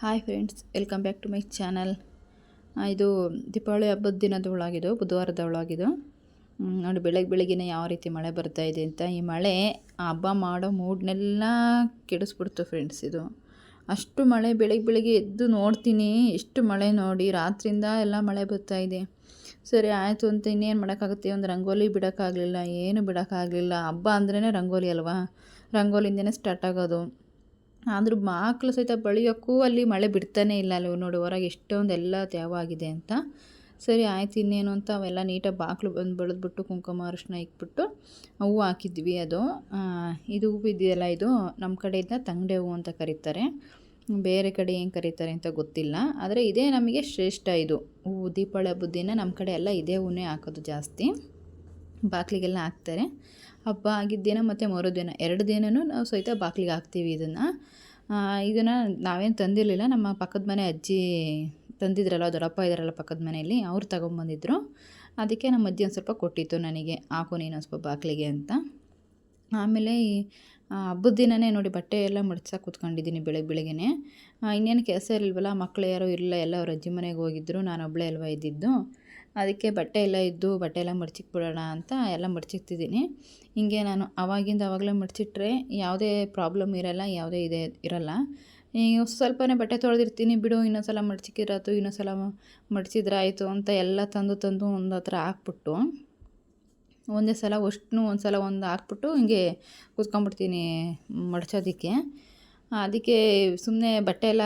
Hi friends, welcome back to my channel. ಇದು ದೀಪಾವಳಿ ಹಬ್ಬದ ದಿನದ ಒಳಗಿದು ಬುಧವಾರದ ಒಳಗಿದು ನೋಡಿ ಬೆಳಗ್ಗೆ ಬೆಳಗ್ಗೆನೇ ಯಾವ ರೀತಿ ಮಳೆ ಬರ್ತಾ ಇದೆ ಅಂತ. ಈ ಮಳೆ ಹಬ್ಬ ಮಾಡೋ ಮೂಡ್ನೆಲ್ಲ ಕೆಡಿಸ್ಬಿಡ್ತು ಫ್ರೆಂಡ್ಸ್ ಇದು. ಅಷ್ಟು ಮಳೆ ಬೆಳಗ್ಗೆ ಬೆಳಗ್ಗೆ ಎದ್ದು ನೋಡ್ತೀನಿ ಎಷ್ಟು ಮಳೆ ನೋಡಿ ರಾತ್ರಿಯಿಂದ ಎಲ್ಲ ಮಳೆ ಬರ್ತಾ ಇದೆ. ಸರಿ, ಆಯಿತು ಅಂತ ಇನ್ನೇನು ಮಾಡೋಕ್ಕಾಗುತ್ತೆ? ಒಂದು ರಂಗೋಲಿ ಬಿಡೋಕ್ಕಾಗಲಿಲ್ಲ, ಏನು ಬಿಡೋಕ್ಕಾಗಲಿಲ್ಲ. ಹಬ್ಬ ಅಂದ್ರೇ ರಂಗೋಲಿ ಅಲ್ವಾ? ರಂಗೋಲಿಂದನೇ ಸ್ಟಾರ್ಟ್ ಆಗೋದು. ಆದರೂ ಮಕ್ಕಳು ಸಹಿತ ಬಳಿಯೋಕ್ಕೂ ಅಲ್ಲಿ ಮಳೆ ಬಿಡ್ತಾನೆ ಇಲ್ಲ ಅಲ್ಲಿ ನೋಡಿ, ಹೊರಗೆ ಎಷ್ಟೊಂದು ಎಲ್ಲ ತ್ಯಾವ ಆಗಿದೆ ಅಂತ. ಸರಿ, ಆಯ್ತು, ಇನ್ನೇನು ಅಂತ ಅವೆಲ್ಲ ನೀಟಾಗಿ ಬಾಕ್ಲು ಬಂದು ಬೆಳೆದ್ಬಿಟ್ಟು ಕುಂಕುಮ ಅರಿಶಿನ ಇಕ್ಬಿಟ್ಟು ಹೂವು ಹಾಕಿದ್ವಿ ಅದು. ಇದು ಹೂವು ಇದೆಯಲ್ಲ ಇದು? ನಮ್ಮ ಕಡೆಯಿಂದ ತಂಗಡೆ ಹೂವು ಅಂತ ಕರೀತಾರೆ. ಬೇರೆ ಕಡೆ ಏನು ಕರೀತಾರೆ ಅಂತ ಗೊತ್ತಿಲ್ಲ. ಆದರೆ ಇದೇ ನಮಗೆ ಶ್ರೇಷ್ಠ ಇದು. ಹೂವು, ದೀಪಾವಳಿ ಹಬ್ಬದ ದಿನ ನಮ್ಮ ಕಡೆ ಎಲ್ಲ ಇದೇ ಹೂವೇ ಹಾಕೋದು ಜಾಸ್ತಿ. ಬಾಕ್ಲಿಗೆಲ್ಲ ಹಾಕ್ತಾರೆ. ಹಬ್ಬ ಆಗಿದ್ದ ದಿನ ಮತ್ತು ಮರು ದಿನ. ಎರಡು ದಿನವೂ ನಾವು ಸಹಿತ ಬಾಗಿಲಿಗೆ ಹಾಕ್ತೀವಿ ಇದನ್ನು. ಇದನ್ನು ನಾವೇನು ತಂದಿರಲಿಲ್ಲ. ನಮ್ಮ ಪಕ್ಕದ ಮನೆ ಅಜ್ಜಿ ತಂದಿದ್ರಲ್ಲ ದೊಡ್ಡಪ್ಪ ಇದ್ದಾರಲ್ಲ ಪಕ್ಕದ ಮನೆಯಲ್ಲಿ, ಅವ್ರು ತಗೊಂಬಂದಿದ್ರು. ಅದಕ್ಕೆ ನಮ್ಮ ಅಜ್ಜಿ ಒಂದು ಸ್ವಲ್ಪ ಕೊಟ್ಟಿತ್ತು ನನಗೆ. ಹಾಕು ನೀನು ಸ್ವಲ್ಪ ಬಾಗಿಲಿಗೆ ಅಂತ. ಆಮೇಲೆ ಈ ಹಬ್ಬದ ದಿನವೇ ನೋಡಿ ಬಟ್ಟೆ ಎಲ್ಲ ಮಡ್ಚಕ್ಕೆ ಕೂತ್ಕೊಂಡಿದ್ದೀನಿ ಬೆಳಗ್ಗೆ ಬೆಳಗ್ಗೆನೆ. ಇನ್ನೇನು ಕೆಲಸ ಇರಲ್ವಲ್ಲ ಮಕ್ಕಳು ಯಾರೂ ಇರಲಿಲ್ಲ ಎಲ್ಲ ಅವ್ರ ಅಜ್ಜಿ ಮನೆಗೆ ಹೋಗಿದ್ರು, ನಾನು ಒಬ್ಬಳೇ ಅಲ್ವಾ ಇದ್ದಿದ್ದು. ಅದಕ್ಕೆ ಬಟ್ಟೆ ಎಲ್ಲ ಇದ್ದು ಬಟ್ಟೆ ಎಲ್ಲ ಮಡ್ಚಿಕ್ಬಿಡೋಣ ಅಂತ ಎಲ್ಲ ಮಡ್ಚಿಕ್ತಿದ್ದೀನಿ ಹಿಂಗೆ ನಾನು ಆವಾಗಿಂದ ಆವಾಗಲೇ ಮಡ್ಚಿಟ್ರೆ ಯಾವುದೇ ಪ್ರಾಬ್ಲಮ್ ಇರಲ್ಲ, ಯಾವುದೇ ಇದೆ ಇರಲ್ಲ. ಸ್ವಲ್ಪನೇ ಬಟ್ಟೆ ತೊಳೆದಿರ್ತೀನಿ ಬಿಡು ಇನ್ನೊಂದು ಸಲ ಮಡ್ಚಿಕ್ಕಿರತ್ತು ಇನ್ನೊಂದು ಸಲ ಮಡ್ಚಿದ್ರೆ ಆಯಿತು ಅಂತ ಎಲ್ಲ ತಂದು ತಂದು ಒಂದು ಹತ್ರ ಹಾಕ್ಬಿಟ್ಟು ಒಂದೇ ಸಲ ಅಷ್ಟು ಒಂದು ಸಲ ಒಂದು ಹಾಕ್ಬಿಟ್ಟು ಹಿಂಗೆ ಕೂತ್ಕೊಂಡ್ಬಿಡ್ತೀನಿ ಮಡ್ಚೋದಕ್ಕೆ. ಅದಕ್ಕೆ ಸುಮ್ಮನೆ ಬಟ್ಟೆ ಎಲ್ಲ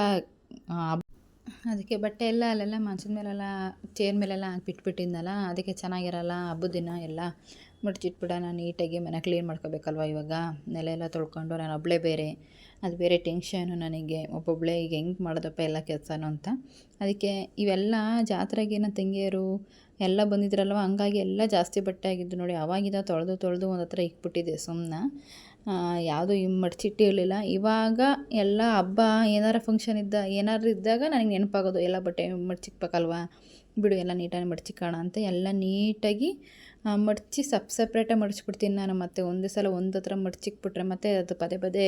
ಅದಕ್ಕೆ ಬಟ್ಟೆ ಎಲ್ಲ ಅಲ್ಲೆಲ್ಲ ಮಂಚದ ಮೇಲೆಲ್ಲ, ಚೇರ್ ಮೇಲೆಲ್ಲ ಹಾಕ್ಬಿಟ್ಬಿಟ್ಟಿದ್ನಲ್ಲ, ಅದಕ್ಕೆ ಚೆನ್ನಾಗಿರಲ್ಲ, ಹಬ್ಬದ ದಿನ ಎಲ್ಲ ನಾನು ನೀಟಾಗಿ ಮನೆ ಕ್ಲೀನ್ ಮಾಡ್ಕೋಬೇಕಲ್ವ ಇವಾಗ? ನೆಲ ಎಲ್ಲ ತೊಳ್ಕೊಂಡು ನಾನು ಒಬ್ಬಳೇ ಬೇರೆ, ಅದು ಬೇರೆ ಟೆನ್ಷನು ನನಗೆ ಒಬ್ಬೊಬ್ಬಳೇ ಈಗ ಹೆಂಗೆ ಮಾಡಿದಪ್ಪ ಎಲ್ಲ ಕೆಲಸನೂ ಅಂತ. ಅದಕ್ಕೆ ಇವೆಲ್ಲ ಜಾತ್ರೆಗೆ ನನ್ನ ತಂಗಿಯರು ಎಲ್ಲ ಬಂದಿದ್ರಲ್ವ, ಹಂಗಾಗಿ ಎಲ್ಲ ಜಾಸ್ತಿ ಬಟ್ಟೆ ಆಗಿದ್ದು ನೋಡಿ, ಅವಾಗಿದ ತೊಳೆದು ತೊಳೆದು ಒಂದು ಹತ್ರ ಇಕ್ಬಿಟ್ಟಿದ್ದೆ ಸುಮ್ಮನೆ ಯಾವುದೂ ಮಡ್ಚಿಟ್ಟಿರಲಿಲ್ಲ ಇವಾಗ ಎಲ್ಲ ಹಬ್ಬ ಏನಾರ ಫಂಕ್ಷನ್ ಇದ್ದ ಏನಾದ್ರು ಇದ್ದಾಗ ನನಗೆ ನೆನಪಾಗೋದು, ಎಲ್ಲ ಬಟ್ಟೆ ಮಡ್ಚಿಕ್ಬೇಕಲ್ವ ಬಿಡು, ಎಲ್ಲ ನೀಟಾಗಿ ಮಡ್ಚಿಕ್ಕೋಣ ಅಂತ ಎಲ್ಲ ನೀಟಾಗಿ ಮಡ್ಚಿ ಸಪ್ ಸಪ್ರೇಟಾಗಿ ಮಡಚಿಬಿಡ್ತೀನಿ ನಾನು ಮತ್ತೆ ಒಂದೇ ಸಲ ಒಂದು ಹತ್ರ ಮಡಚಿಕ್ಬಿಟ್ರೆ ಮತ್ತೆ ಅದು ಪದೇ ಪದೇ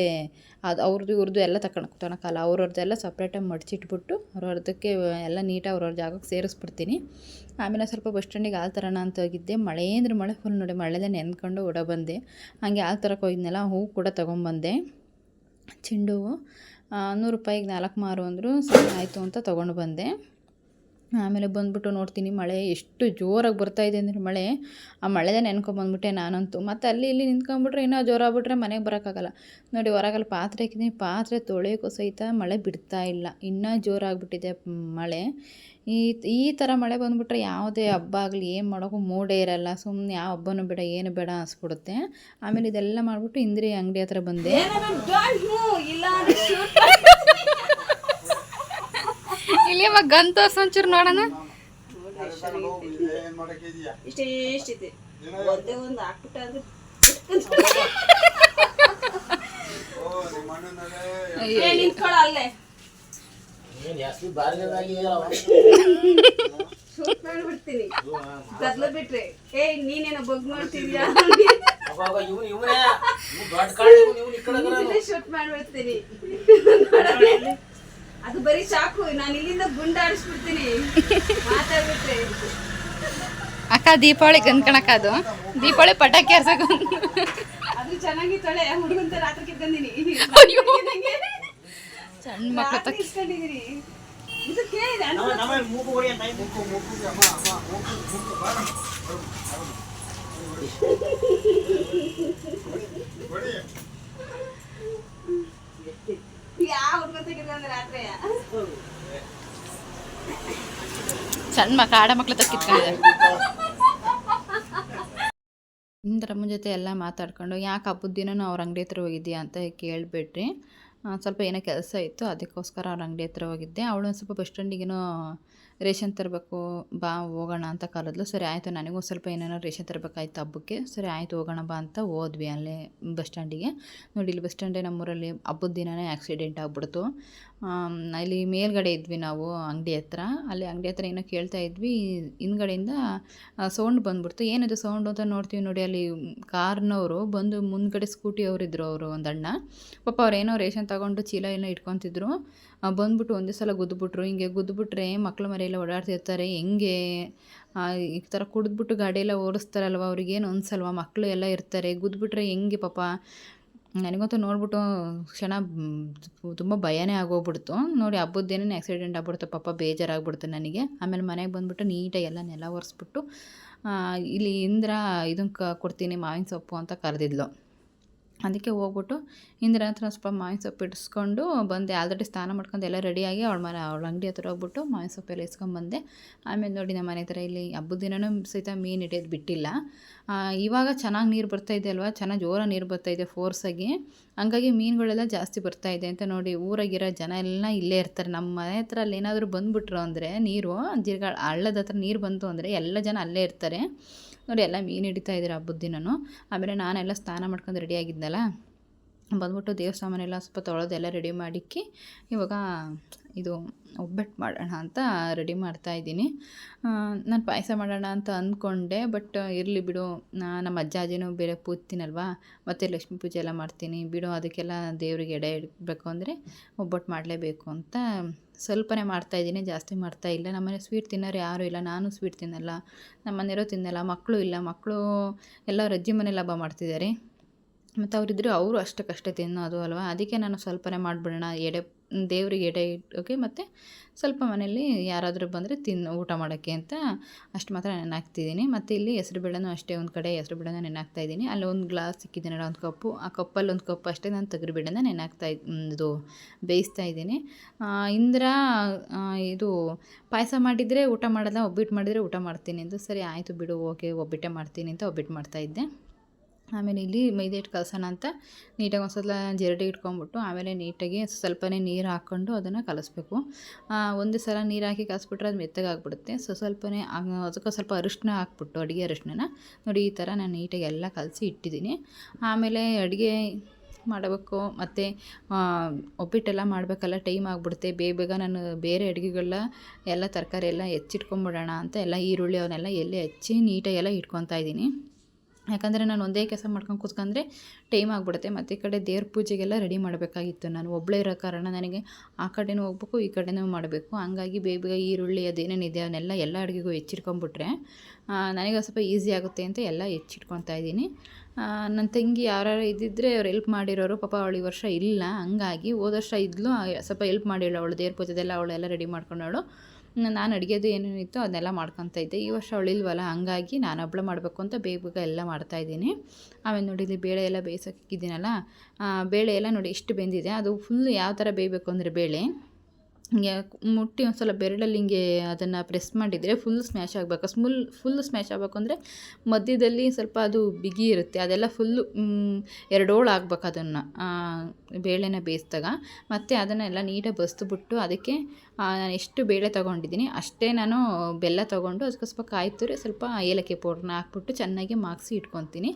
ಅದು ಅವ್ರದ್ದು ಇವ್ರದ್ದು ಎಲ್ಲ ತಕೊಂಡು ತೊಗೊಳಕ್ಕಲ್ಲ ಅವ್ರವ್ರದ್ದೆಲ್ಲ ಸಪ್ರೇಟಾಗಿ ಮಡಚಿಟ್ಬಿಟ್ಟು ಅವ್ರವ್ರದಕ್ಕೆ ಎಲ್ಲ ನೀಟಾಗಿ ಅವ್ರವ್ರ ಜಾಗಕ್ಕೆ ಸೇರಿಸ್ಬಿಡ್ತೀನಿ. ಆಮೇಲೆ ಸ್ವಲ್ಪ ಬಸ್ ಸ್ಟ್ಯಾಂಡಿಗೆ ಹಾಲು ತರೋಣ ಅಂತ ಹೋಗಿದ್ದೆ. ಮಳೆ ಅಂದ್ರೆ ಮಳೆ ಫುಲ್ ನೋಡಿ ಮಳೆದೇ ನೆನ್ಕೊಂಡು ಓಡ ಬಂದೆ. ಹಾಗೆ ಆ ತರಕ್ಕೆ ಹೋಗಿದ್ನಲ್ಲ ಹೂವು ಕೂಡ ತೊಗೊಂಬಂದೆ ಚೆಂಡು ಹೂವು ನೂರು ರೂಪಾಯಿಗೆ ನಾಲ್ಕು ಮಾರು ಅಂದರು ಆಯಿತು ಅಂತ ತೊಗೊಂಡು ಬಂದೆ. ಆಮೇಲೆ ಬಂದುಬಿಟ್ಟು ನೋಡ್ತೀನಿ ಮಳೆ ಎಷ್ಟು ಜೋರಾಗಿ ಬರ್ತಾ ಇದೆ ಅಂದರೆ ಮಳೆ. ಆ ಮಳೆದೇ ನೆನ್ಕೊಂಬಂದ್ಬಿಟ್ಟೆ ನಾನಂತೂ. ಮತ್ತು ಅಲ್ಲಿ ಇಲ್ಲಿ ನಿಂತ್ಕೊಂಡ್ಬಿಟ್ರೆ ಇನ್ನೂ ಜೋರಾಗ್ಬಿಟ್ರೆ ಮನೆಗೆ ಬರೋಕ್ಕಾಗಲ್ಲ. ನೋಡಿ ಹೊರಗಲ್ಲಿ ಪಾತ್ರೆ ಹಾಕಿದ್ದೀನಿ. ಪಾತ್ರೆ ತೊಳೆಯೋಕ್ಕೂ ಸಹಿತ ಮಳೆ ಬಿಡ್ತಾ ಇಲ್ಲ. ಇನ್ನೂ ಜೋರಾಗ್ಬಿಟ್ಟಿದೆ ಮಳೆ. ಈ ಈ ಥರ ಮಳೆ ಬಂದುಬಿಟ್ರೆ ಯಾವುದೇ ಹಬ್ಬ ಆಗಲಿ, ಏನು ಮಾಡೋಕ್ಕೂ ಮೂಡೇ ಇರಲ್ಲ. ಸುಮ್ಮನೆ ಯಾವ ಹಬ್ಬನೂ ಬೇಡ, ಏನು ಬೇಡ ಅನಿಸ್ಬಿಡುತ್ತೆ. ಆಮೇಲೆ ಇದೆಲ್ಲ ಮಾಡಿಬಿಟ್ಟು ಇಂದ್ರಿ ಅಂಗಡಿ ಹತ್ರ ಬಂದೆ. ಇಲ್ಲಿ ಸಂಚೂರ್ ನೋಡೋಣ. ಇಷ್ಟೇ ಇಷ್ಟಿದೆ ಒಂದೇ ಒಂದು ಹಾಕ್ಬಿಟ್ಟ ಅಂದ್ರೆ ಅಲ್ಲೇ. ಶೂಟ್ ಮಾಡ್ಬಿಡ್ತೀನಿ. ಗದ್ಲ ಬಿಟ್ರೆ. ಏ ನೀನೇನ ಬಗ್ ಮಾಡ್ತಿದ್ಯಾ? ಶೂಟ್ ಮಾಡ್ಬಿಡ್ತೀನಿ. ಅದು ಬರೀ ಸಾಕು ನಾನು ಇಲ್ಲಿಂದ ಗುಂಡಾಡಿಸ್ಬಿಡ್ತೀನಿ. ಮಾತಾಡ್ಬಿಟ್ರೆ. ಅಕ್ಕ ದೀಪಾವಳಿ ಕನ್ಕಣಕ್ಕ ಅದು. ದೀಪಾವಳಿ ಪಟಾಕಿ ಹರ್ಸಕ್ ಅದು ತಳೆ ಹುಡುಗಂತ ರಾತ್ರಿ ಬಂದಿನಿ. ಸಣ್ಣ ಇದು ಕೇಳಿದೆ ಅಣ್ಣ ಯಾವ ಹುಡುಗ ತೆಗಿದ್ರೆ ರಾತ್ರಿ ಸಣ್ಣ ಮಕ್ಳು ಆಡ ಮಕ್ಳು ಕಿತ್ಕೊಂಡಿದ್ದಾರೆ ಇಂದ್ರಮ್ಮನ ಜೊತೆ ಎಲ್ಲ ಮಾತಾಡ್ಕೊಂಡು, ಯಾಕೆ ಹಬ್ಬದ ದಿನನೂ ಅವ್ರ ಅಂಗಡಿ ಹತ್ರ ಹೋಗಿದ್ಯಾ ಅಂತ ಕೇಳಿಬಿಟ್ರಿ. ಸ್ವಲ್ಪ ಏನೋ ಕೆಲಸ ಇತ್ತು, ಅದಕ್ಕೋಸ್ಕರ ಅವ್ರ ಅಂಗಡಿ ಹತ್ರ ಹೋಗಿದ್ದೆ. ಅವಳು ಒಂದು ಸ್ವಲ್ಪ ಬಸ್ ಸ್ಟ್ಯಾಂಡಿಗೇನೋ ರೇಷನ್ ತರಬೇಕು, ಬಾ, ಹೋಗೋಣ ಅಂತ ಕರೆದ್ಲು ಸರಿ ಆಯಿತು, ನನಗೂ ಸ್ವಲ್ಪ ಏನೇನೋ ರೇಷನ್ ತರಬೇಕಾಯ್ತು ಹಬ್ಬಕ್ಕೆ, ಸರಿ ಆಯಿತು, ಹೋಗೋಣ ಬಾ ಅಂತ ಹೋದ್ವಿ ಅಲ್ಲೇ ಬಸ್ ಸ್ಟ್ಯಾಂಡಿಗೆ. ನೋಡಿ, ಇಲ್ಲಿ ಬಸ್ ಸ್ಟ್ಯಾಂಡೇ ನಮ್ಮೂರಲ್ಲಿ ಹಬ್ಬದ ದಿನವೇ ಆಕ್ಸಿಡೆಂಟ್ ಆಗಿಬಿಡ್ತು. ಇಲ್ಲಿ ಮೇಲ್ಗಡೆ ಇದ್ವಿ ನಾವು ಅಂಗಡಿ ಹತ್ರ. ಅಲ್ಲಿ ಅಂಗಡಿ ಹತ್ರ ಏನೋ ಕೇಳ್ತಾ ಇದ್ವಿ. ಹಿಂದ್ಗಡೆಯಿಂದ ಸೌಂಡ್ ಬಂದ್ಬಿಡ್ತು. ಏನದು ಸೌಂಡು ಅಂತ ನೋಡ್ತೀವಿ ನೋಡಿ, ಅಲ್ಲಿ ಕಾರ್ನವರು ಬಂದು ಮುಂದ್ಗಡೆ ಸ್ಕೂಟಿ ಅವರಿದ್ರು ಅವರು ಒಂದು ಅಣ್ಣ ಪಾಪ ಅವ್ರು ಏನೋ ರೇಷನ್ ತಗೊಂಡು ಚೀಲ ಏನೋ ಇಟ್ಕೊತಿದ್ರು. ಬಂದ್ಬಿಟ್ಟು ಒಂದೇ ಸಲ ಗುದ್ದುಬಿಟ್ರು. ಹಿಂಗೆ ಗುದ್ದುಬಿಟ್ರೆ ಮಕ್ಳು ಮರೆಯೆಲ್ಲ ಓಡಾಡ್ತಿರ್ತಾರೆ. ಹೆಂಗೆ ಈ ಥರ ಕುಡಿದ್ಬಿಟ್ಟು ಗಾಡಿಯೆಲ್ಲ ಓಡಿಸ್ತಾರಲ್ವ ಅವ್ರಿಗೇನು ಅನ್ಸಲ್ವ? ಮಕ್ಕಳು ಎಲ್ಲ ಇರ್ತಾರೆ. ಗುದ್ದುಬಿಟ್ರೆ ಹೆಂಗೆ ಪಾಪ? ನನಗಂತೂ ನೋಡ್ಬಿಟ್ಟು ಕ್ಷಣ ತುಂಬ ಭಯನೇ ಆಗೋಗ್ಬಿಡ್ತು. ನೋಡಿ ಹಬ್ಬದ ದಿನನೇ ಆಕ್ಸಿಡೆಂಟ್ ಆಗ್ಬಿಡ್ತು. ಪಾಪ ಬೇಜಾರಾಗ್ಬಿಡ್ತು ನನಗೆ. ಆಮೇಲೆ ಮನೆಗೆ ಬಂದುಬಿಟ್ಟು ನೀಟಾಗಿ ಎಲ್ಲ ನೆಲ ಒರೆಸ್ಬಿಟ್ಟು ಇಲ್ಲಿ ಇಂದ್ರ ಇದನ್ನು ಕ, ಕೊಡ್ತೀನಿ, ಮಾವಿನ ಸೊಪ್ಪು ಅಂತ ಕರೆದಿದ್ಲು. ಅದಕ್ಕೆ ಹೋಗ್ಬಿಟ್ಟು ಇಂದಿರ ಹತ್ರ ಸ್ವಲ್ಪ ಮಾವಿನ ಸೊಪ್ಪು ಇಡಿಸ್ಕೊಂಡು ಬಂದೆ. ಆಲ್ರೆಡಿ ಸ್ನಾನ ಮಾಡ್ಕೊಂಡು ಎಲ್ಲ ರೆಡಿಯಾಗಿ ಅವಳ ಮನೆ, ಅವಳ ಅಂಗಡಿ ಹತ್ರ ಹೋಗ್ಬಿಟ್ಟು ಮಾವಿನ ಸೊಪ್ಪೆಲ್ಲ ಇಸ್ಕೊಂಬಂದೆ ಆಮೇಲೆ ನೋಡಿ ನಮ್ಮ ಮನೆ ಹತ್ರ ಇಲ್ಲಿ ಹಬ್ಬದ ದಿನವೂ ಸಹಿತ ಮೀನು ಹಿಡಿಯೋದು ಬಿಟ್ಟಿಲ್ಲ. ಇವಾಗ ಚೆನ್ನಾಗಿ ನೀರು ಬರ್ತಾ ಇದೆ ಅಲ್ವಾ? ಚೆನ್ನಾಗಿ ಜೋರ ನೀರು ಬರ್ತಾ ಇದೆ ಫೋರ್ಸಾಗಿ ಹಂಗಾಗಿ ಮೀನುಗಳೆಲ್ಲ ಜಾಸ್ತಿ ಬರ್ತಾ ಇದೆ ಅಂತ ನೋಡಿ ಊರಾಗಿರೋ ಜನ ಎಲ್ಲ ಇಲ್ಲೇ ಇರ್ತಾರೆ. ನಮ್ಮ ಮನೆ ಹತ್ರ ಅಲ್ಲಿ ಏನಾದರೂ ಬಂದುಬಿಟ್ರು ಅಂದರೆ ನೀರು ಜಿರ್ಗಾಳ ಹಳ್ಳದ ಹತ್ರ ನೀರು ಬಂತು ಅಂದರೆ ಎಲ್ಲ ಜನ ಅಲ್ಲೇ ಇರ್ತಾರೆ. ನೋಡಿ ಎಲ್ಲ ಮೀನು ಹಿಡಿತಾ ಇದ್ದೀರ ಹಬ್ಬದ ದಿನನೂ. ಆಮೇಲೆ ನಾನೆಲ್ಲ ಸ್ನಾನ ಮಾಡ್ಕೊಂಡು ರೆಡಿ ಆಗಿದ್ನಲ್ಲ. ಬಂದ್ಬಿಟ್ಟು ದೇವ್ರ ಸಾಮಾನೆಲ್ಲ ಸ್ವಲ್ಪ ತೊಳೆದೆಲ್ಲ ರೆಡಿ ಮಾಡಿಕ್ಕಿ ಇವಾಗ ಇದು ಒಬ್ಬಟ್ಟು ಮಾಡೋಣ ಅಂತ ರೆಡಿ ಮಾಡ್ತಾ ಇದ್ದೀನಿ. ನಾನು ಪಾಯಸ ಮಾಡೋಣ ಅಂತ ಅಂದ್ಕೊಂಡೆ ಬಟ್ ಇರಲಿ ಬಿಡು. ನಮ್ಮ ಅಜ್ಜ ಅಜ್ಜಿನೂ ಬೇರೆ ಪೂಜ್ತೀನಲ್ವಾ? ಮತ್ತು ಲಕ್ಷ್ಮೀ ಪೂಜೆ ಎಲ್ಲ ಮಾಡ್ತೀನಿ. ಬಿಡು, ಅದಕ್ಕೆಲ್ಲ ದೇವರಿಗೆ ಎಡೆ ಇಡಬೇಕು ಅಂದರೆ ಒಬ್ಬಟ್ಟು ಮಾಡಲೇಬೇಕು ಅಂತ ಸ್ವಲ್ಪನೇ ಮಾಡ್ತಾಯಿದ್ದೀನಿ ಜಾಸ್ತಿ ಮಾಡ್ತಾ ಇಲ್ಲ. ನಮ್ಮನೆ ಸ್ವೀಟ್ ತಿನ್ನೋರು ಯಾರೂ ಇಲ್ಲ, ನಾನು ಸ್ವೀಟ್ ತಿನ್ನಲ್ಲ. ನಮ್ಮ ಮನೆಯವರು ತಿನ್ನಲ್ಲ, ಮಕ್ಕಳು ಇಲ್ಲ. ಮಕ್ಕಳು ಎಲ್ಲ ರಜ್ಜಿ ಮನೇಲಿ ಹಬ್ಬ ಮಾಡ್ತಿದ್ದಾರೆ. ಮತ್ತು ಅವರಿದ್ದರು ಅವರು ಅಷ್ಟಕ್ಕಷ್ಟೇ ತಿನ್ನೋದು ಅಲ್ವಾ? ಅದಕ್ಕೆ ನಾನು ಸ್ವಲ್ಪನೇ ಮಾಡಿಬಿಡೋಣ, ಎಡೆ, ದೇವ್ರಿಗೆ ಎಡೆ ಇಟ್ಟೋಕೆ ಮತ್ತು ಸ್ವಲ್ಪ ಮನೆಯಲ್ಲಿ ಯಾರಾದರೂ ಬಂದರೆ ತಿನ್ನು, ಊಟ ಮಾಡೋಕ್ಕೆ ಅಂತ ಅಷ್ಟು ಮಾತ್ರ ನೆನಾಕ್ತಿದ್ದೀನಿ ಮತ್ತು ಇಲ್ಲಿ ಹೆಸ್ರುಬೇಳೆನೂ ಅಷ್ಟೇ, ಒಂದು ಕಡೆ ಹೆಸ್ರುಬೇಳೆನ ನೆನೆ ಇದ್ದೀನಿ ಅಲ್ಲಿ ಒಂದು ಗ್ಲಾಸ್ ಸಿಕ್ಕಿದ್ದೀನಲ್ಲ ಒಂದು ಕಪ್ಪು. ಆ ಕಪ್ಪಲ್ಲಿ ಒಂದು ಕಪ್ ಅಷ್ಟೇ ನಾನು ತೊಗರಿಬೇಳೆನ ಬೇಳೆನ ಇದ್ ಇದು ಬೇಯಿಸ್ತಾ ಇದ್ದೀನಿ. ಇಂದ್ರ ಇದು ಪಾಯಸ ಮಾಡಿದರೆ ಊಟ ಮಾಡಲ್ಲ, ಒಬ್ಬಿಟ್ಟು ಮಾಡಿದರೆ ಊಟ ಮಾಡ್ತೀನಿ ಅಂತ ಸರಿ, ಆಯಿತು ಬಿಡು, ಓಕೆ, ಒಬ್ಬಿಟ್ಟೆ ಮಾಡ್ತೀನಿ ಅಂತ ಒಬ್ಬಿಟ್ಟು ಮಾಡ್ತಾಯಿದ್ದೆ ಆಮೇಲೆ ಇಲ್ಲಿ ಮೈದೆ ಹಿಟ್ಟು ಕಲಸೋಣ ಅಂತ ನೀಟಾಗಿ ಒಂದು ಸಲ ಜರಡಿ ಇಟ್ಕೊಂಬಿಟ್ಟು ಆಮೇಲೆ ನೀಟಾಗಿ ಸ್ವಲ್ಪನೇ ನೀರು ಹಾಕ್ಕೊಂಡು ಅದನ್ನು ಕಲಿಸ್ಬೇಕು. ಒಂದೇ ಸಲ ನೀರು ಹಾಕಿ ಕಲಿಸ್ಬಿಟ್ರೆ ಅದು ಮೆತ್ತಗಾಗ್ಬಿಡುತ್ತೆ. ಸೊ, ಸ್ವಲ್ಪನೇ ಅದಕ್ಕೆ ಸ್ವಲ್ಪ ಅರಿಶಿನ ಹಾಕ್ಬಿಟ್ಟು ಅಡುಗೆ ಅರಿಶಿನ ನೋಡಿ ಈ ಥರ ನಾನು ನೀಟಾಗಿ ಎಲ್ಲ ಕಲಸಿ ಇಟ್ಟಿದ್ದೀನಿ. ಆಮೇಲೆ ಅಡುಗೆ ಮಾಡಬೇಕು ಮತ್ತು ಒಬ್ಬಿಟ್ಟೆಲ್ಲ ಮಾಡಬೇಕಲ್ಲ ಟೈಮ್ ಆಗಿಬಿಡುತ್ತೆ. ಬೇಗ ಬೇಗ ನಾನು ಬೇರೆ ಅಡುಗೆಗಳ ಎಲ್ಲ ತರಕಾರಿ ಎಲ್ಲ ಹೆಚ್ಚಿಟ್ಕೊಂಬಿಡೋಣ ಅಂತ ಎಲ್ಲ ಈರುಳ್ಳಿ ಅವನ್ನೆಲ್ಲ ಎಲ್ಲಿ ಹೆಚ್ಚಿ ನೀಟಾಗಿ ಎಲ್ಲ ಇಟ್ಕೊತಾ ಇದ್ದೀನಿ. ಯಾಕಂದರೆ ನಾನು ಒಂದೇ ಕೆಲಸ ಮಾಡ್ಕೊಂಡು ಕೂತ್ಕೊಂಡ್ರೆ ಟೈಮ್ ಆಗಿಬಿಡುತ್ತೆ. ಮತ್ತು ಈ ಕಡೆ ದೇವ್ರ ಪೂಜೆಗೆಲ್ಲ ರೆಡಿ ಮಾಡಬೇಕಾಗಿತ್ತು. ನಾನು ಒಬ್ಬಳೇ ಇರೋ ಕಾರಣ ನನಗೆ ಆ ಕಡೆನೂ ಹೋಗ್ಬೇಕು, ಈ ಕಡೆನೂ ಮಾಡಬೇಕು. ಹಂಗಾಗಿ ಬೇಗ ಈರುಳ್ಳಿ ಅದೇನೇನಿದೆ ಅವನ್ನೆಲ್ಲ ಎಲ್ಲ ಅಡುಗೆಗೂ ಹೆಚ್ಚಿಟ್ಕೊಂಡ್ಬಿಟ್ರೆ ನನಗೆ ಸ್ವಲ್ಪ ಈಸಿ ಆಗುತ್ತೆ ಅಂತ ಎಲ್ಲ ಹೆಚ್ಚಿಟ್ಕೊತಾ ಇದ್ದೀನಿ. ನನ್ನ ತಂಗಿ ಯಾರು ಇದ್ದಿದ್ದರೆ ಅವ್ರು ಹೆಲ್ಪ್ ಮಾಡಿರೋರು ಪಾಪ ಅವಳು ಈ ವರ್ಷ ಇಲ್ಲ. ಹಂಗಾಗಿ ಹೋದ ವರ್ಷ ಇದ್ಲು ಸ್ವಲ್ಪ ಹೆಲ್ಪ್ ಮಾಡಿಲ್ಲ ಅವಳು, ದೇವ್ರ ಪೂಜೆದೆಲ್ಲ ಅವಳೆಲ್ಲ ರೆಡಿ ಮಾಡ್ಕೊಂಡವಳು. ನಾನು ಅಡುಗೆದು ಏನೇನಿತ್ತು ಅದನ್ನೆಲ್ಲ ಮಾಡ್ಕೊತಾ ಇದ್ದೆ. ಈ ವರ್ಷ ಅವಳಿಲ್ವಲ್ಲ ಹಂಗಾಗಿ ನಾನು ಹಬ್ಬಳ ಮಾಡಬೇಕು ಅಂತ ಬೇಗ ಬೇಗ ಎಲ್ಲ ಮಾಡ್ತಾಯಿದ್ದೀನಿ ಆಮೇಲೆ ನೋಡಿ ಇಲ್ಲಿ ಬೇಳೆ ಎಲ್ಲ ಬೇಯಿಸೋಕೆ ಇಕ್ಕಿದ್ದೀನಲ್ಲ ಆ, ಬೇಳೆ ಎಲ್ಲ ನೋಡಿ ಇಷ್ಟು ಬೆಂದಿದೆ. ಅದು ಫುಲ್ ಯಾವ ಥರ ಬೇಯಬೇಕು ಅಂದರೆ ಬೇಳೆ. ಹಿಂಗೆ ಮುಟ್ಟಿ ಒಂದು ಸಲ ಬೆರಳಲ್ಲಿ ಹಿಂಗೆ ಅದನ್ನು ಪ್ರೆಸ್ ಮಾಡಿದರೆ ಫುಲ್ ಸ್ಮ್ಯಾಶ್ ಆಗಬೇಕು. ಸ್ಮುಲ್ ಫುಲ್ ಸ್ಮ್ಯಾಶ್ ಆಗಬೇಕು ಅಂದರೆ ಮಧ್ಯದಲ್ಲಿ ಸ್ವಲ್ಪ ಅದು ಬಿಗಿ ಇರುತ್ತೆ. ಅದೆಲ್ಲ ಫುಲ್ಲು ಎರಡೋಳು ಆಗ್ಬೇಕು ಅದನ್ನು ಬೇಳೆನ ಬೇಯಿಸಿದಾಗ. ಮತ್ತು ಅದನ್ನೆಲ್ಲ ನೀಟಾಗಿ ಬಸ್ದುಬಿಟ್ಟು ಅದಕ್ಕೆ ನಾನು ಎಷ್ಟು ಬೇಳೆ ತೊಗೊಂಡಿದ್ದೀನಿ ಅಷ್ಟೇ ನಾನು ಬೆಲ್ಲ ತೊಗೊಂಡು ಅದಕ್ಕೆ ಸ್ವಲ್ಪ ಕಾಯಿ ತುರಿ ಸ್ವಲ್ಪ ಏಲಕ್ಕಿ ಪೌಡ್ರನ್ನ ಹಾಕ್ಬಿಟ್ಟು ಚೆನ್ನಾಗಿ ಮಾಗಿಸಿ ಇಟ್ಕೊತೀನಿ.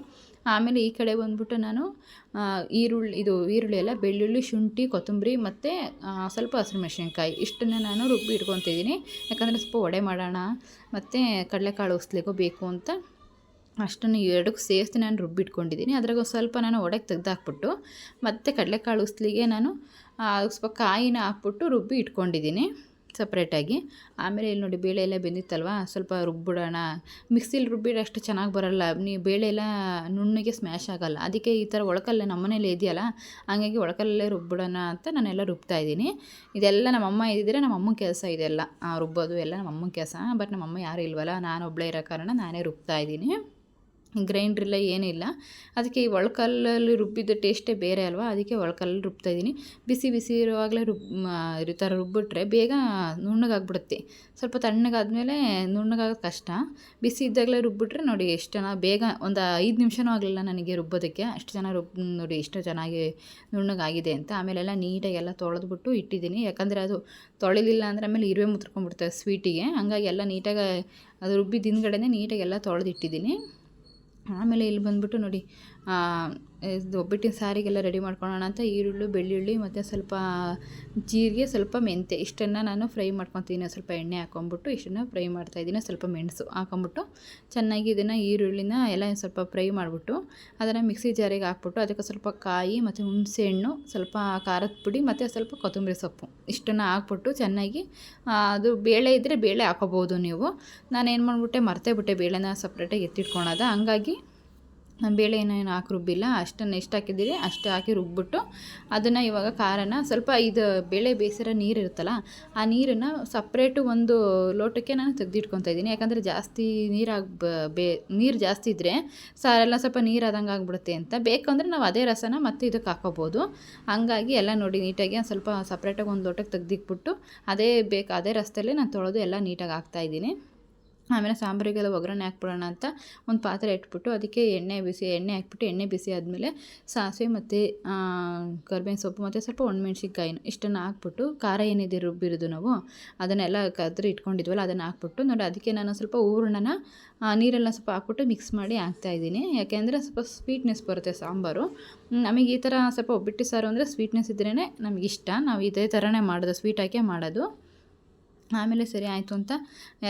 ಆಮೇಲೆ ಈ ಕಡೆ ಬಂದ್ಬಿಟ್ಟು ನಾನು ಈರುಳ್ಳಿ, ಇದು ಈರುಳ್ಳಿ ಎಲ್ಲ ಬೆಳ್ಳುಳ್ಳಿ, ಶುಂಠಿ, ಕೊತ್ತಂಬರಿ ಮತ್ತು ಸ್ವಲ್ಪ ಹಸಿಮೆಣ್ಸಿನ್ಕಾಯಿ ಇಷ್ಟನ್ನು ನಾನು ರುಬ್ಬಿ ಇಟ್ಕೊತಿದ್ದೀನಿ. ಯಾಕಂದರೆ ಸ್ವಲ್ಪ ವಡೆ ಮಾಡೋಣ, ಮತ್ತು ಕಡಲೆಕಾಳು ಉಸ್ಲಿಗೂ ಬೇಕು ಅಂತ. ಅಷ್ಟನ್ನು ಎರಡಕ್ಕೂ ಸೇರಿಸಿ ನಾನು ರುಬ್ಬಿಟ್ಕೊಂಡಿದ್ದೀನಿ ಅದ್ರಾಗ ಸ್ವಲ್ಪ ನಾನು ಒಡೆಗೆ ತೆಗ್ದಾಕ್ಬಿಟ್ಟು, ಮತ್ತು ಕಡಲೆಕಾಳು ಉಸ್ಲಿಗೆ ನಾನು ಸ್ವಲ್ಪ ಕಾಯಿನ ಹಾಕ್ಬಿಟ್ಟು ರುಬ್ಬಿ ಇಟ್ಕೊಂಡಿದ್ದೀನಿ. ಸಪ್ರೇಟಾಗಿ ಆಮೇಲೆ ಇಲ್ಲಿ ನೋಡಿ ಬೇಳೆ ಎಲ್ಲ ಬೆಂದಿತ್ತಲ್ವ? ಸ್ವಲ್ಪ ರುಬ್ಬಿಡೋಣ. ಮಿಕ್ಸಿಲಿ ರುಬ್ಬಿಡ ಅಷ್ಟು ಚೆನ್ನಾಗಿ ಬರೋಲ್ಲ. ನೀವು ಬೇಳೆ ಎಲ್ಲ ನುಣ್ಣಗೆ ಸ್ಮ್ಯಾಶ್ ಆಗಲ್ಲ. ಅದಕ್ಕೆ ಈ ಥರ ಒಳಕಲ್ಲೇ ನಮ್ಮ ಮನೇಲಿ ಇದೆಯಲ್ಲ, ಹಂಗಾಗಿ ಒಳಕಲ್ಲೇ ರುಬ್ಬಿಡೋಣ ಅಂತ ನಾನೆಲ್ಲ ರುಬ್ತಾ ಇದ್ದೀನಿ. ಇದೆಲ್ಲ ನಮ್ಮಮ್ಮ ಇದ್ದಿದ್ರೆ ನಮ್ಮಮ್ಮನ ಕೆಲಸ ಇದೆಲ್ಲ. ರುಬ್ಬೋದು ಎಲ್ಲ ನಮ್ಮಮ್ಮ ಕೆಲಸ. ಬಟ್ ನಮ್ಮಮ್ಮ ಯಾರೂ ಇಲ್ವಲ್ಲ ನಾನು ಒಬ್ಬಳೇ ಇರೋ ಕಾರಣ ನಾನೇ ರುಬ್ತಾ ಇದ್ದೀನಿ. ಗ್ರೈಂಡ್ರ್ ಇಲ್ಲ ಏನಿಲ್ಲ ಅದಕ್ಕೆ ಈ ಒಳಕಲ್ಲಲ್ಲಿ ರುಬ್ಬಿದ ಟೇಸ್ಟೇ ಬೇರೆ ಅಲ್ವಾ? ಅದಕ್ಕೆ ಒಳಕಲ್ಲಲ್ಲಿ ರುಬ್ತಾ ಇದ್ದೀನಿ. ಬಿಸಿ ಬಿಸಿ ಇರುವಾಗಲೇ ರುಬ್ ಈ ಥರ ರುಬ್ಬಿಟ್ರೆ ಬೇಗ ನುಣ್ಣಗಾಗ್ಬಿಡುತ್ತೆ. ಸ್ವಲ್ಪ ತಣ್ಣಗಾದಮೇಲೆ ನುಣ್ಣಗಾಗೋದು ಕಷ್ಟ. ಬಿಸಿ ಇದ್ದಾಗಲೇ ರುಬ್ಬಿಟ್ರೆ ನೋಡಿ ಎಷ್ಟು ಜನ, ಬೇಗ ಒಂದು ಐದು ನಿಮಿಷನೂ ಆಗಲಿಲ್ಲ ನನಗೆ ರುಬ್ಬೋದಕ್ಕೆ. ಅಷ್ಟು ಜನ ರುಬ್, ನೋಡಿ ಎಷ್ಟು ಚೆನ್ನಾಗಿ ನುಣ್ಣಗಾಗಿದೆ ಅಂತ. ಆಮೇಲೆಲ್ಲ ನೀಟಾಗಿ ಎಲ್ಲ ತೊಳೆದ್ಬಿಟ್ಟು ಇಟ್ಟಿದ್ದೀನಿ. ಯಾಕಂದರೆ ಅದು ತೊಳಿಲಿಲ್ಲ ಅಂದರೆ ಆಮೇಲೆ ಇರುವೆ ಮುತ್ಕೊಂಡ್ಬಿಡ್ತವೆ ಸ್ವೀಟಿಗೆ ಹಂಗಾಗಿ ಎಲ್ಲ ನೀಟಾಗಿ, ಅದು ರುಬ್ಬಿದ ಹಿಂದ್ಗಡೆನೇ ನೀಟಾಗಿ ಎಲ್ಲ ತೊಳೆದಿಟ್ಟಿದ್ದೀನಿ. ಆಮೇಲೆ ಇಲ್ಲಿ ಬಂದ್ಬಿಟ್ಟು ನೋಡಿ ಇದು ಒಬ್ಬಟ್ಟಿನ ಸಾರಿಗೆಲ್ಲ ರೆಡಿ ಮಾಡ್ಕೊಳ್ಳೋಣ ಅಂತ ಈರುಳ್ಳಿ, ಬೆಳ್ಳುಳ್ಳಿ ಮತ್ತು ಸ್ವಲ್ಪ ಜೀರಿಗೆ, ಸ್ವಲ್ಪ ಮೆಂತ್ಯ. ಇಷ್ಟನ್ನು ನಾನು ಫ್ರೈ ಮಾಡ್ಕೊತೀನಿ. ಸ್ವಲ್ಪ ಎಣ್ಣೆ ಹಾಕ್ಕೊಂಬಿಟ್ಟು ಇಷ್ಟನ್ನು ಫ್ರೈ ಮಾಡ್ತಾಯಿದ್ದೀನಿ ಸ್ವಲ್ಪ ಮೆಣಸು ಹಾಕೊಂಬಿಟ್ಟು ಚೆನ್ನಾಗಿ ಇದನ್ನು ಈರುಳ್ಳಿನ ಎಲ್ಲ ಸ್ವಲ್ಪ ಫ್ರೈ ಮಾಡಿಬಿಟ್ಟು ಅದನ್ನು ಮಿಕ್ಸಿ ಜಾರಿಗೆ ಹಾಕ್ಬಿಟ್ಟು ಅದಕ್ಕೆ ಸ್ವಲ್ಪ ಕಾಯಿ ಮತ್ತು ಹುಣಸೆಹಣ್ಣು ಸ್ವಲ್ಪ ಖಾರದ ಪುಡಿ ಮತ್ತು ಸ್ವಲ್ಪ ಕೊತ್ತಂಬರಿ ಸೊಪ್ಪು ಇಷ್ಟನ್ನು ಹಾಕ್ಬಿಟ್ಟು ಚೆನ್ನಾಗಿ ಅದು ಬೇಳೆ ಇದ್ದರೆ ಬೇಳೆ ಹಾಕೋಬೋದು ನೀವು. ನಾನು ಏನು ಮಾಡಿಬಿಟ್ಟೆ, ಮರ್ತೇ ಬಿಟ್ಟೆ ಬೇಳೆನ ಸಪ್ರೇಟಾಗಿ ಎತ್ತಿಟ್ಕೊಳೋದು. ಹಂಗಾಗಿ ಬೇಳೆ ಏನೇನು ಹಾಕಿ ರುಬ್ಬಿಲ್ಲ, ಅಷ್ಟನ್ನು ಎಷ್ಟು ಹಾಕಿದ್ದೀರಿ ಅಷ್ಟು ಹಾಕಿ ರುಬ್ಬಿಟ್ಟು ಅದನ್ನು ಇವಾಗ ಖಾರನ ಸ್ವಲ್ಪ ಇದು ಬೇಳೆ ಬೇಯಿಸಿರೋ ನೀರು ಇರುತ್ತಲ್ಲ, ಆ ನೀರನ್ನು ಸಪ್ರೇಟು ಒಂದು ಲೋಟಕ್ಕೆ ನಾನು ತೆಗೆದಿಟ್ಕೊತಾ ಇದ್ದೀನಿ. ಯಾಕಂದರೆ ಜಾಸ್ತಿ ನೀರಾಗಿ ಬೇ ನೀರು ಜಾಸ್ತಿ ಇದ್ದರೆ ಸಾರೆಲ್ಲ ಸ್ವಲ್ಪ ನೀರು ಆದಂಗೆ ಆಗ್ಬಿಡುತ್ತೆ ಅಂತ. ಅಂದರೆ ನಾವು ಅದೇ ರಸನ ಮತ್ತೆ ಇದಕ್ಕೆ ಹಾಕೋಬೋದು. ಹಂಗಾಗಿ ಎಲ್ಲ ನೋಡಿ ನೀಟಾಗಿ ಒಂದು ಸ್ವಲ್ಪ ಸಪ್ರೇಟಾಗಿ ಒಂದು ಲೋಟಕ್ಕೆ ತೆಗೆದಿಟ್ಬಿಟ್ಟು ಅದೇ ಬೇಕು, ಅದೇ ರಸದಲ್ಲೇ ನಾನು ತೊಳೆದು ಎಲ್ಲ ನೀಟಾಗಿ ಹಾಕ್ತಾಯಿದ್ದೀನಿ ಆಮೇಲೆ ಸಾಂಬಾರಿಗೆಲ್ಲ ಒಗ್ಗರಣೆ ಹಾಕ್ಬಿಡೋಣ ಅಂತ ಒಂದು ಪಾತ್ರೆ ಇಟ್ಬಿಟ್ಟು ಅದಕ್ಕೆ ಎಣ್ಣೆ ಬಿಸಿ, ಎಣ್ಣೆ ಹಾಕ್ಬಿಟ್ಟು ಎಣ್ಣೆ ಬಿಸಿ ಆದಮೇಲೆ ಸಾಸಿವೆ ಮತ್ತು ಕರ್ಬೇವಿನ ಸೊಪ್ಪು ಮತ್ತು ಸ್ವಲ್ಪ ಒಣಮೆಣ್ಸಿನ್ಕಾಯಿನ ಇಷ್ಟನ್ನು ಹಾಕ್ಬಿಟ್ಟು ಖಾರ ಏನಿದೆ ರುಬ್ಬಿರೋದು ನಾವು ಅದನ್ನೆಲ್ಲ ಕದ್ರಿ ಇಟ್ಕೊಂಡಿದ್ವಲ್ಲ ಅದನ್ನು ಹಾಕ್ಬಿಟ್ಟು ನೋಡಿ ಅದಕ್ಕೆ ನಾನು ಸ್ವಲ್ಪ ಹೂರ್ಣನ ನೀರೆಲ್ಲ ಸ್ವಲ್ಪ ಹಾಕ್ಬಿಟ್ಟು ಮಿಕ್ಸ್ ಮಾಡಿ ಹಾಕ್ತಾಯಿದ್ದೀನಿ ಯಾಕೆಂದರೆ ಸ್ವಲ್ಪ ಸ್ವೀಟ್ನೆಸ್ ಬರುತ್ತೆ ಸಾಂಬಾರು. ನಮಗೆ ಈ ಥರ ಸ್ವಲ್ಪ ಒಬ್ಬಿಟ್ಟು ಸಾರು ಅಂದರೆ ಸ್ವೀಟ್ನೆಸ್ ಇದ್ರೇ ನಮಗಿಷ್ಟ ನಾವು ಇದೇ ಥರನೇ ಮಾಡೋದು ಸ್ವೀಟ್ ಹಾಕೇ ಮಾಡೋದು. ಆಮೇಲೆ ಸರಿ ಆಯಿತು ಅಂತ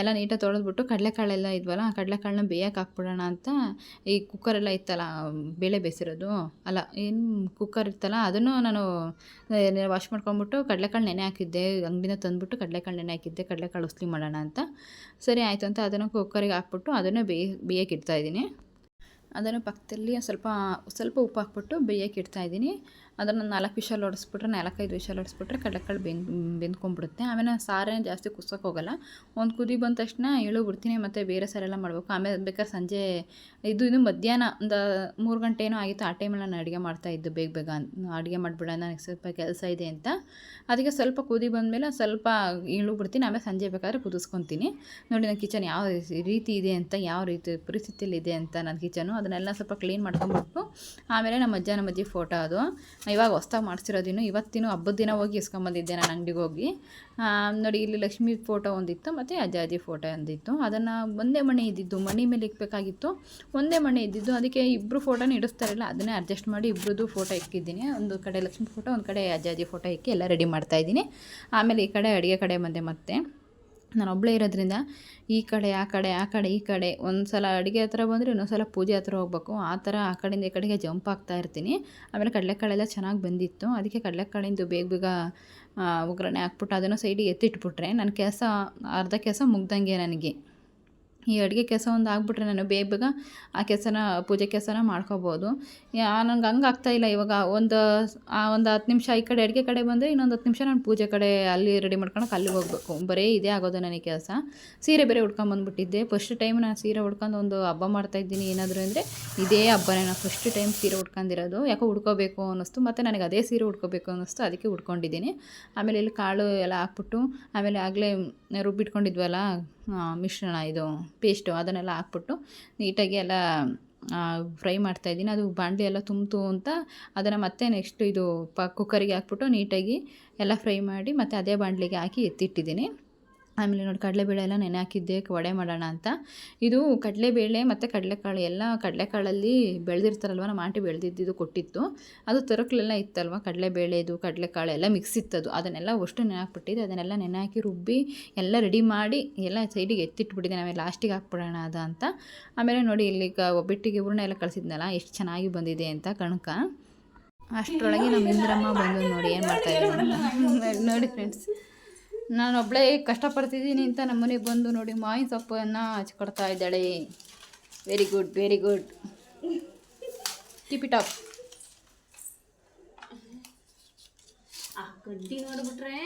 ಎಲ್ಲ ನೀಟಾಗಿ ತೊಳೆದ್ಬಿಟ್ಟು ಕಡಲೆಕಾಳೆಲ್ಲ ಇದ್ವಲ್ಲ, ಆ ಕಡಲೆಕಾಳನ್ನ ಬೇಯಕ್ಕೆ ಹಾಕ್ಬಿಡೋಣ ಅಂತ ಈ ಕುಕ್ಕರೆಲ್ಲ ಇತ್ತಲ್ಲ, ಬೇಳೆ ಬೇಸಿರೋದು ಅಲ್ಲ, ಏನು ಕುಕ್ಕರ್ ಇತ್ತಲ್ಲ, ಅದನ್ನು ನಾನು ವಾಶ್ ಮಾಡ್ಕೊಂಬಿಟ್ಟು ಕಡಲೆಕಾಳು ನೆನೆ ಹಾಕಿದ್ದೆ ಅಂಗಡಿನ ತಂದುಬಿಟ್ಟು ಕಡಲೆಕಾಳು ನೆನೆ ಹಾಕಿದ್ದೆ, ಕಡಲೆಕಾಳು ಉಸ್ಲಿ ಮಾಡೋಣ ಅಂತ. ಸರಿ ಆಯಿತು ಅಂತ ಅದನ್ನು ಕುಕ್ಕರಿಗೆ ಹಾಕ್ಬಿಟ್ಟು ಅದನ್ನು ಬೇಯ, ಬೇಯಕ್ಕೆ ಇಡ್ತಾಯಿದ್ದೀನಿ ಅದನ್ನು ಪಕ್ಕದಲ್ಲಿ ಸ್ವಲ್ಪ ಸ್ವಲ್ಪ ಉಪ್ಪು ಹಾಕ್ಬಿಟ್ಟು ಬೇಯಕ್ಕೆ ಇಡ್ತಾಯಿದ್ದೀನಿ ಅದನ್ನು ನಾಲ್ಕು ವಿಷಲ್ ಲೋಡಿಸ್ಬಿಟ್ರೆ ನಾಲ್ಕೈದು ವಿಷಲ್ ಹೊಡೆಸ್ಬಿಟ್ರೆ ಕಡಲೆಕಾಳು ಬೆಂದ್ ಬೆಂದ್ಕೊಂಡ್ಬಿಡುತ್ತೆ. ಆಮೇಲೆ ಸಾರೇನು ಜಾಸ್ತಿ ಕುಸಕ್ಕೆ ಹೋಗಲ್ಲ. ಒಂದು ಕುದಿ ಬಂದ ತಕ್ಷಣ ಇಳು ಬಿಡ್ತೀನಿ, ಮತ್ತು ಬೇರೆ ಸಾರೆಲ್ಲ ಮಾಡಬೇಕು. ಆಮೇಲೆ ಬೇಕಾದ್ರೆ ಸಂಜೆ ಇದು ಇದು ಮಧ್ಯಾಹ್ನ ಒಂದು ಮೂರು ಗಂಟೆ ಏನೋ ಆಗಿತ್ತು, ಆ ಟೈಮಲ್ಲಿ ನಾನು ಅಡುಗೆ ಮಾಡ್ತಾಯಿದ್ದು ಬೇಗ ಬೇಗ. ಅಡುಗೆ ಮಾಡಿಬಿಡೋಣ, ನನಗೆ ಸ್ವಲ್ಪ ಕೆಲಸ ಇದೆ ಅಂತ. ಅದಕ್ಕೆ ಸ್ವಲ್ಪ ಕುದಿ ಬಂದಮೇಲೆ ಸ್ವಲ್ಪ ಇಳು ಬಿಡ್ತೀನಿ, ಆಮೇಲೆ ಸಂಜೆ ಬೇಕಾದ್ರೆ ಕುದಿಸ್ಕೊತೀನಿ. ನೋಡಿ ನನ್ನ ಕಿಚನ್ ಯಾವ ರೀತಿ ಇದೆ ಅಂತ, ಯಾವ ರೀತಿ ಪರಿಸ್ಥಿತಿಯಲ್ಲಿ ಇದೆ ಅಂತ ನನ್ನ ಕಿಚನು ಅದನ್ನೆಲ್ಲ ಸ್ವಲ್ಪ ಕ್ಲೀನ್ ಮಾಡ್ಕೊಂಬಿಟ್ಟು ಆಮೇಲೆ ನಮ್ಮ ಅಜ್ಜ ನಮ್ಮ ಅಜ್ಜಿ ಫೋಟೋ ಅದು. ಇವಾಗ ಹೊಸ್ದಾಗಿ ಮಾಡಿಸಿರೋದಿನ ಇವತ್ತಿನೂ ಹಬ್ಬದ ದಿನ ಹೋಗಿ ಇಸ್ಕೊಂಬಂದಿದ್ದೆ ನಾನು ಅಂಗಡಿಗೆ ಹೋಗಿ. ನೋಡಿ ಇಲ್ಲಿ ಲಕ್ಷ್ಮಿ ಫೋಟೋ ಒಂದಿತ್ತು ಮತ್ತು ಅಜ್ಜಾಜಿ ಫೋಟೋ ಒಂದಿತ್ತು. ಅದನ್ನು ಒಂದೇ ಮಣಿ ಇದ್ದಿದ್ದು, ಮಣಿ ಮೇಲೆ ಇಕ್ಕಬೇಕಾಗಿತ್ತು ಒಂದೇ ಮಣಿ ಇದ್ದಿದ್ದು, ಅದಕ್ಕೆ ಇಬ್ಬರು ಫೋಟೋನ ಇಡಿಸ್ತಾರಲ್ಲ, ಅದನ್ನೇ ಅಡ್ಜಸ್ಟ್ ಮಾಡಿ ಇಬ್ಬರದ್ದು ಫೋಟೋ ಇಕ್ಕಿದ್ದೀನಿ. ಒಂದು ಕಡೆ ಲಕ್ಷ್ಮಿ ಫೋಟೋ, ಒಂದು ಕಡೆ ಅಜ್ಜಾಜಿ ಫೋಟೋ ಇಕ್ಕಿ ಎಲ್ಲ ರೆಡಿ ಮಾಡ್ತಾಯಿದ್ದೀನಿ ಆಮೇಲೆ ಈ ಕಡೆ ಅಡುಗೆ ಕಡೆ ಬಂದೆ ಮತ್ತೆ. ನಾನು ಒಬ್ಬಳೇ ಇರೋದ್ರಿಂದ ಈ ಕಡೆ, ಆ ಕಡೆ ಆ ಕಡೆ, ಈ ಕಡೆ ಒಂದು ಸಲ ಅಡುಗೆ ಹತ್ರ ಬಂದರೆ ಇನ್ನೊಂದು ಸಲ ಪೂಜೆ ಹತ್ರ ಹೋಗ್ಬೇಕು. ಆ ಥರ ಆ ಕಡೆಯಿಂದ ಈ ಕಡೆಗೆ ಜಂಪ್ ಆಗ್ತಾ ಇರ್ತೀನಿ. ಆಮೇಲೆ ಕಡಲೆಕಾಳೆಲ್ಲ ಚೆನ್ನಾಗಿ ಬಂದಿತ್ತು. ಅದಕ್ಕೆ ಕಡಲೆಕಾಳಿಂದು ಬೇಗ ಬೇಗ ಒಗ್ಗರಣೆ ಹಾಕ್ಬಿಟ್ಟು ಅದನ್ನು ಸೈಡಿಗೆ ಎತ್ತಿಟ್ಬಿಟ್ರೆ ನನ್ನ ಕೆಲಸ, ಅರ್ಧ ಕೆಲಸ ಮುಗ್ದಂಗೆ ನನಗೆ. ಈ ಅಡುಗೆ ಕೆಲಸ ಒಂದು ಆಗಿಬಿಟ್ರೆ ನಾನು ಬೇಗ ಬೇಗ ಆ ಕೆಲಸನ, ಪೂಜೆ ಕೆಲಸನ ಮಾಡ್ಕೋಬೋದು. ನಂಗೆ ಹಂಗೆ ಆಗ್ತಾಯಿಲ್ಲ ಇವಾಗ. ಒಂದು, ಆ, ಒಂದು ಹತ್ತು ನಿಮಿಷ ಈ ಕಡೆ ಅಡುಗೆ ಕಡೆ ಬಂದರೆ ಇನ್ನೊಂದು ಹತ್ತು ನಿಮಿಷ ನಾನು ಪೂಜೆ ಕಡೆ ಅಲ್ಲಿ ರೆಡಿ ಮಾಡ್ಕೊಳಕ್ಕೆ ಅಲ್ಲಿಗೆ ಹೋಗ್ಬೇಕು. ಬರೀ ಇದೇ ಆಗೋದು ನನಗೆ ಕೆಲಸ. ಸೀರೆ ಬೇರೆ ಉಟ್ಕೊಂಬಂದ್ಬಿಟ್ಟಿದ್ದೆ ಫಸ್ಟ್ ಟೈಮ್ ನಾನು ಸೀರೆ ಉಡ್ಕೊಂಡು ಒಂದು ಹಬ್ಬ ಮಾಡ್ತಾಯಿದ್ದೀನಿ ಏನಾದರೂ ಅಂದರೆ ಇದೇ ಹಬ್ಬನೇ ನಾನು ಫಸ್ಟ್ ಟೈಮ್ ಸೀರೆ ಉಟ್ಕೊಂಡಿರೋದು. ಯಾಕೋ ಉಡ್ಕೋಬೇಕು ಅನ್ನಿಸ್ತು. ಮತ್ತು ನನಗೆ ಅದೇ ಸೀರೆ ಉಟ್ಕೋಬೇಕು ಅನ್ನಿಸ್ತು. ಅದಕ್ಕೆ ಉಟ್ಕೊಂಡಿದ್ದೀನಿ. ಆಮೇಲೆ ಇಲ್ಲಿ ಕಾಳು ಎಲ್ಲ ಹಾಕ್ಬಿಟ್ಟು, ಆಮೇಲೆ ಆಗಲೇ ರುಬ್ಬಿಟ್ಕೊಂಡಿದ್ವಲ್ಲ ಮಿಶ್ರಣ ಇದು ಪೇಸ್ಟು ಅದನ್ನೆಲ್ಲ ಹಾಕ್ಬಿಟ್ಟು ನೀಟಾಗಿ ಎಲ್ಲ ಫ್ರೈ ಮಾಡ್ತಾ ಇದ್ದೀನಿ. ಅದು ಬಾಣಲಿ ಎಲ್ಲ ತುಂಬಿತು ಅಂತ ಅದನ್ನು ಮತ್ತೆ ನೆಕ್ಸ್ಟ್ ಇದು ಪ ಕುಕ್ಕರಿಗೆ ಹಾಕ್ಬಿಟ್ಟು ನೀಟಾಗಿ ಎಲ್ಲ ಫ್ರೈ ಮಾಡಿ ಮತ್ತು ಅದೇ ಬಾಣಲಿಗೆ ಹಾಕಿ ಎತ್ತಿಟ್ಟಿದ್ದೀನಿ. ಆಮೇಲೆ ನೋಡಿ ಕಡಲೆಬೇಳೆ ಎಲ್ಲ ನೆನೆ ಹಾಕಿದ್ದೆ ವಡೆ ಮಾಡೋಣ ಅಂತ. ಇದು ಕಡಲೆಬೇಳೆ ಮತ್ತು ಕಡಲೆಕಾಳು ಎಲ್ಲ ಕಡಲೆಕಾಳಲ್ಲಿ ಬೆಳೆದಿರ್ತಾರಲ್ವ, ನಮ್ಮ ಆಂಟಿ ಬೆಳೆದಿದ್ದು ಕೊಟ್ಟಿತ್ತು. ಅದು ತರಕಲೆಲ್ಲ ಇತ್ತಲ್ವ, ಕಡಲೆಬೇಳೆದು, ಕಡಲೆಕಾಳು ಎಲ್ಲ ಮಿಕ್ಸ್ ಇತ್ತದು. ಅದನ್ನೆಲ್ಲ ಅಷ್ಟು ನೆನೆ ಹಾಕ್ಬಿಟ್ಟಿದ್ದೆ, ಅದನ್ನೆಲ್ಲ ನೆನೆ ಹಾಕಿ ರುಬ್ಬಿ ಎಲ್ಲ ರೆಡಿ ಮಾಡಿ ಎಲ್ಲ ಸೈಡಿಗೆ ಎತ್ತಿಟ್ಬಿಟ್ಟಿದ್ದೆ ಆಮೇಲೆ ಲಾಸ್ಟಿಗೆ ಹಾಕ್ಬಿಡೋಣ ಅದ ಅಂತ. ಆಮೇಲೆ ನೋಡಿ ಇಲ್ಲಿ ಒಬ್ಬಿಟ್ಟಿಗೆ ಹೂರ್ಣ ಎಲ್ಲ ಕಳಿಸಿದ್ನಲ್ಲ, ಎಷ್ಟು ಚೆನ್ನಾಗಿ ಬಂದಿದೆ ಅಂತ ಕಣಕ. ಅಷ್ಟರೊಳಗೆ ನಮ್ಮ ಇಂದ್ರಮ್ಮ ಬಂದು ನೋಡಿ ಏನು ಮಾಡ್ತಾ ಇದ್ದೀನಿ ನೋಡಿ ಫ್ರೆಂಡ್ಸ್ ನಾನು ಒಬ್ಬಳೇ ಕಷ್ಟಪಡ್ತಿದ್ದೀನಿ ಅಂತ ನಮ್ಮ ಮನೆಗೆ ಬಂದು ನೋಡಿ ಮಾಯಿ ಸೊಪ್ಪನ್ನು ಹಚ್ಕೊಡ್ತಾ ಇದ್ದಾಳೆ. Very good very good tiptop ಆ ಕಡ್ಡಿ ನೋಡ್ಬಿಟ್ರೆ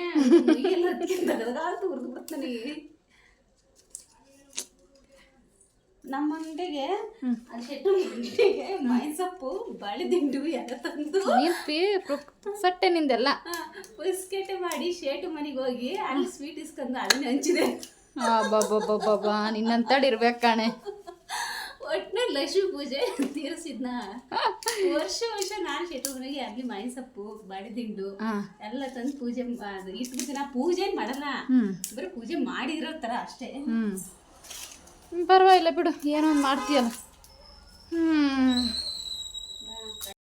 ನಮ್ಮ ಅಂಗಡಿಗೆ ಮೈಸಪ್ಪು ಬಾಳೆ ದಿಂಡು ಎಲ್ಲ ತಂದು. ಸಟ್ಟೆ ನಿಂದೆಲ್ಲ ಬಿಸ್ಕೆಟ್ ಮಾಡಿ ಶೇಟು ಮನೆಗೆ ಹೋಗಿ ಅಲ್ಲಿ ಸ್ವೀಟ್ ಇಸ್ಕೊಂಡು ಅಲ್ಲಿ ಹಂಚಿದೆ. ಬಾಬಾ ನಿನ್ನಂತಡಿ ಇರ್ಬೇಕು ಕಾಣೆ. ಒಟ್ಟಿನ ಲಕ್ಷ್ಮಿ ಪೂಜೆ ತೀರಿಸಿದ್ನ. ವರ್ಷ ವರ್ಷ ನಾನು ಶೆಟ್ಟು ಮನೆಗೆ ಅಲ್ಲಿ ಮೈಸೊಪ್ಪು ಬಾಳೆ ದಿಂಡು ಹಾಂ. ಎಲ್ಲ ತಂದು ಪೂಜೆ ಇಟ್ಬಿಟ್ಟು ನಾ ಪೂಜೆ ಮಾಡಲ್ಲ. ಬರೀ ಪೂಜೆ ಮಾಡಿದಿರೋ ಥರ ಅಷ್ಟೇ. ಪರವಾಗಿಲ್ಲ ಬಿಡು ಏನೋ ಒಂದು ಮಾಡ್ತೀಯಲ್ಲ. ಹ್ಞೂ